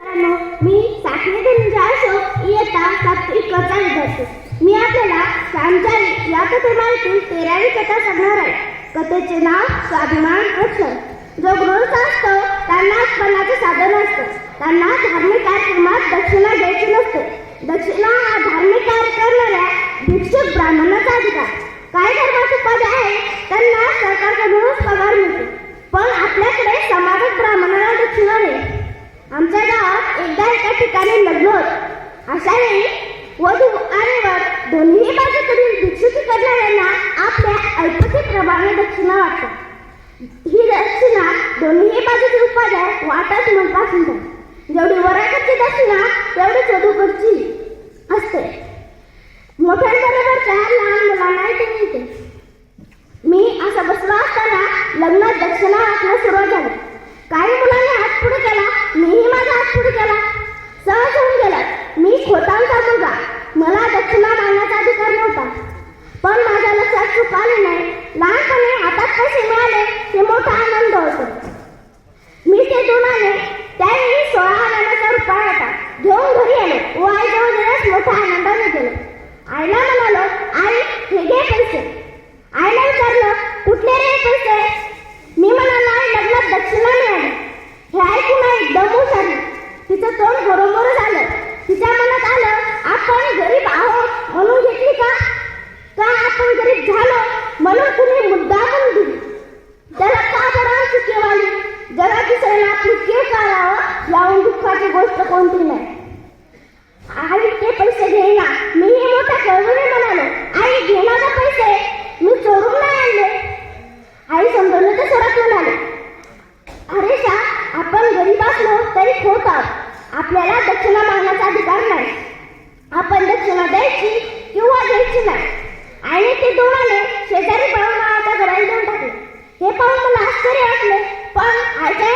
मित्रांनो, मी साखरे धनंजय अशोक इयत्ता सातवी कथा विद्यार्थी मी आपल्याला श्यामचारी या कथेमाळीतील तेरावी कथा सांगणार आहे. कथेचे नाव स्वाभिमान रक्षण जो गृहस्थ असतो त्यांना उत्पन्नाचे साधन असतं. त्यांना धार्मिक कार्यक्रमात दक्षिणा द्यायची नसते. दक्षिणा हा धार्मिक कार्य करणाऱ्या भिक्षुक ब्राह्मणाचा अधिकार. काय धर्माचे पद आहे त्यांना सरकारकडूनच पगार मिळतो. पण आपल्याकडे समाजात ब्राह्मणाला दक्षिणा नाही. आमच्या एकदा एका ठिकाणी लग्न होत. अशा वेळी वधू आणि वर दोन्ही बाजूकडून भिक्षुकी करणाऱ्यांना आपल्या ऐपतीप्रमाणे दक्षिणा वाटतात ही दक्षिणा दोन्ही बाजूचे उपाध्याय वाटत म्हणतात म्हणतात जेवढी वराकडची दक्षिणा तेवढीच वधूकडची असते. मोठ्यांबरोबरच्या लहान मुलांना ते मिळते. मी असं बसलो असताना लग्नात दक्षिणा वाटणं सुरुवात झाली. काही मुलांनी हात पुढे केला मीही माझा हात पुढे केला सहज होऊन गेलं मी खोटांचा मुलगा मला दक्षिणा मागण्याचा अधिकार नव्हता पण माझ्या लक्षात चूक आली नाही लहानपणी हातात पैसे मिळाले ते मोठा आनंद होतो. मी ते दोन आले त्यावेळी सोळा हजाराचा रुपया होता घेऊन घरी आलो. व आईजवळ गेल्यास मोठ्या आनंदाने गेलो. आईला म्हणालो आई हे घे पैसे. आईला विचारलं कुठले रे पैसे? मी म्हणालो आई लग्नात दक्षिणा मिळाली. हे ऐकून आई दमू झाली. तिचं तोंड बरोबर झालं. तिच्या मनात आलं आपण गरीब आहोत म्हणून घेतली का? का आपण गरीब झालो? म्हणून तुम्ही मुद्दा म्हणून दिली. त्याला का बरं चुकी वाली जरा दुसऱ्याला आपली करावं काढावं? याहून दुःखाची गोष्ट कोणती नाही. आई ते पैसे घेईना मी हे मोठा कळवणे म्हणालो आई घेणार पैसे. मी चोरून नाही आणले. आई समजवलं तर सरत म्हणाले अरे शा आपण गरीब असलो तरी खोत आहोत. आपल्याला दक्षिणा मागण्याचा अधिकार नाही. आपण आश्चर्य वाटले पण आयच्या